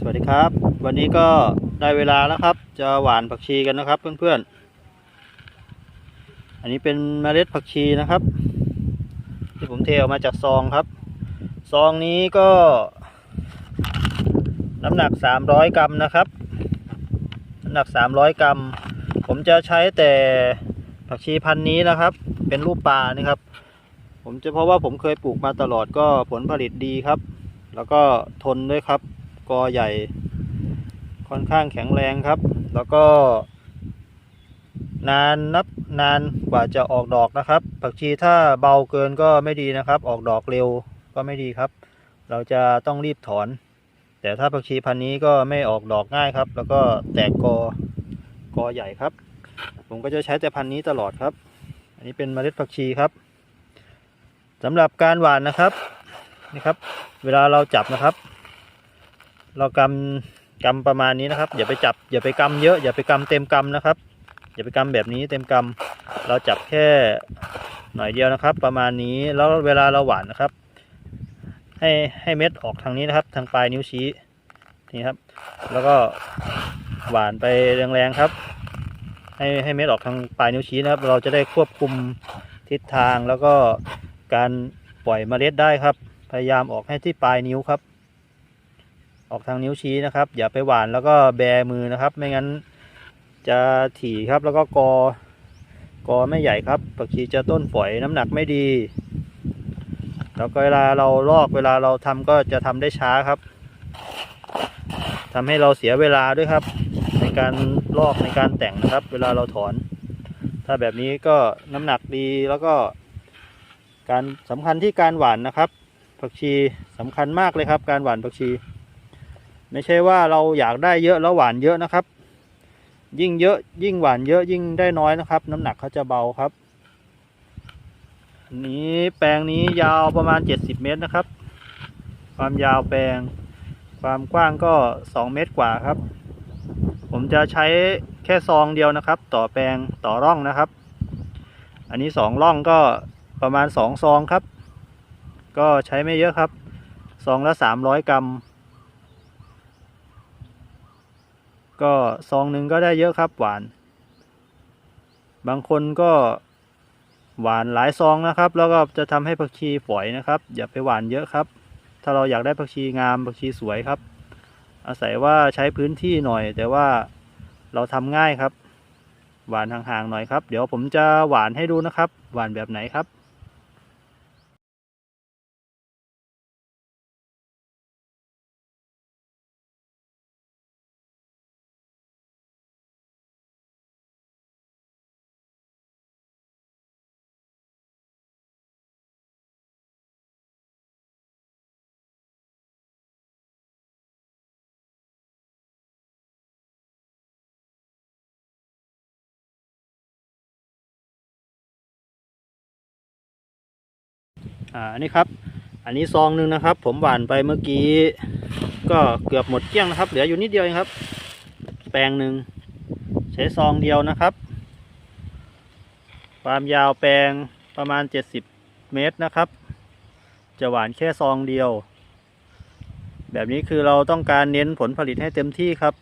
สวัสดีครับ วันนี้ก็ได้เวลาแล้วครับ จะหว่านผักชีกันนะครับเพื่อนๆ อันนี้เป็นเมล็ดผักชีนะครับ ที่ผมเทออกมาจากซองครับ ซองนี้ก็ น้ำหนัก 300 กรัมนะครับ น้ำหนัก 300 กรัม ผมจะใช้แต่ผักชีพันธุ์นี้นะครับ เป็นรูปปลานี่ครับ ผมจะเพราะว่าผมเคยปลูกมาตลอดก็ผลผลิตดีครับ แล้วก็ทนด้วยครับ กอใหญ่ ค่อนข้างแข็งแรงครับ แล้วก็ นานนับนานกว่าจะออกดอกนะครับ ผักชีถ้าเบาเกินก็ไม่ดีนะครับ ออกดอกเร็วก็ไม่ดีครับ เราจะต้องรีบถอน แต่ถ้าผักชีพันธุ์นี้ก็ไม่ออกดอกง่ายครับ แล้วก็แตกกอกอใหญ่ครับ ผมก็จะใช้แต่พันธุ์นี้ตลอดครับ อันนี้เป็นเมล็ดผักชีครับสำหรับการหว่านนะครับนี่ครับ เวลาเราจับนะครับ เรากำกำประมาณนี้นะครับ อย่าไปจับอย่าไปกำเยอะ อย่าไปกำเต็มกำนะครับ อย่าไปกำแบบนี้เต็มกำเราจับแค่หน่อยเดียวนะครับ ประมาณนี้แล้วเวลาเราหวานนะครับ ให้ให้เม็ดออกทางนี้นะครับ ทางปลายนิ้วชี้นี่ครับ แล้วก็หวานไปแรงๆครับ ให้ให้เม็ดออกทางปลายนิ้วชี้นะครับ เราจะได้ควบคุมทิศทางแล้วก็การปล่อยเมล็ดได้ครับ พยายามออกให้ที่ปลายนิ้วครับ ออกทางนิ้วชี้นะครับ อย่าไปหวานแล้วก็แบมือนะครับ ไม่งั้นจะถี่ครับแล้วก็กอกอไม่ใหญ่ครับผักชีจะต้นฝอยน้ำหนักไม่ดี แล้วก็เวลาเราลอกเวลาเราทำก็จะทำได้ช้าครับทำให้เราเสียเวลาด้วยครับ ในการลอกในการแต่งนะครับ เวลาเราถอน ถ้าแบบนี้ก็น้ำหนักดีแล้วก็การสำคัญที่การหวานนะครับ ผักชีสำคัญมากเลยครับ การหวานผักชี ไม่ใช่ว่าเราอยากได้เยอะแล้วหวานเยอะนะครับ ยิ่งเยอะยิ่งหวานเยอะยิ่งได้น้อยนะครับ น้ำหนักเขาจะเบาครับนี้แปลงนี้ยาวประมาณ 70 เมตรนะครับ ความยาวแปลง ความกว้างก็ 2 เมตรกว่าครับ ผมจะใช้แค่ซองเดียวนะครับ ต่อแปลงต่อร่องนะครับ อันนี้สองร่องก็ประมาณสองซองครับ ก็ใช้ไม่เยอะครับ ซองละสามร้อยกรัม ก็ซองหนึ่งก็ได้เยอะครับหวาน บางคนก็หวานหลายซองนะครับ แล้วก็จะทำให้ผักชีฝอยนะครับ อย่าไปหวานเยอะครับ ถ้าเราอยากได้ผักชีงามผักชีสวยครับ อาศัยว่าใช้พื้นที่หน่อย แต่ว่าเราทำง่ายครับ หวานห่างๆหน่อยครับ เดี๋ยวผมจะหวานให้ดูนะครับ หวานแบบไหนครับ อ่าอันนี้ครับ อันนี้ซองหนึ่งนะครับ ผมหว่านไปเมื่อกี้ ก็เกือบหมดเกลี้ยงนะครับ เหลืออยู่นิดเดียวเองครับ แปลงหนึ่งใช้ซองเดียวนะครับ ความยาวแปลงประมาณ 70 เมตรนะครับ จะหวานแค่ซองเดียว แบบนี้คือเราต้องการเน้นผลผลิตให้เต็มที่ครับ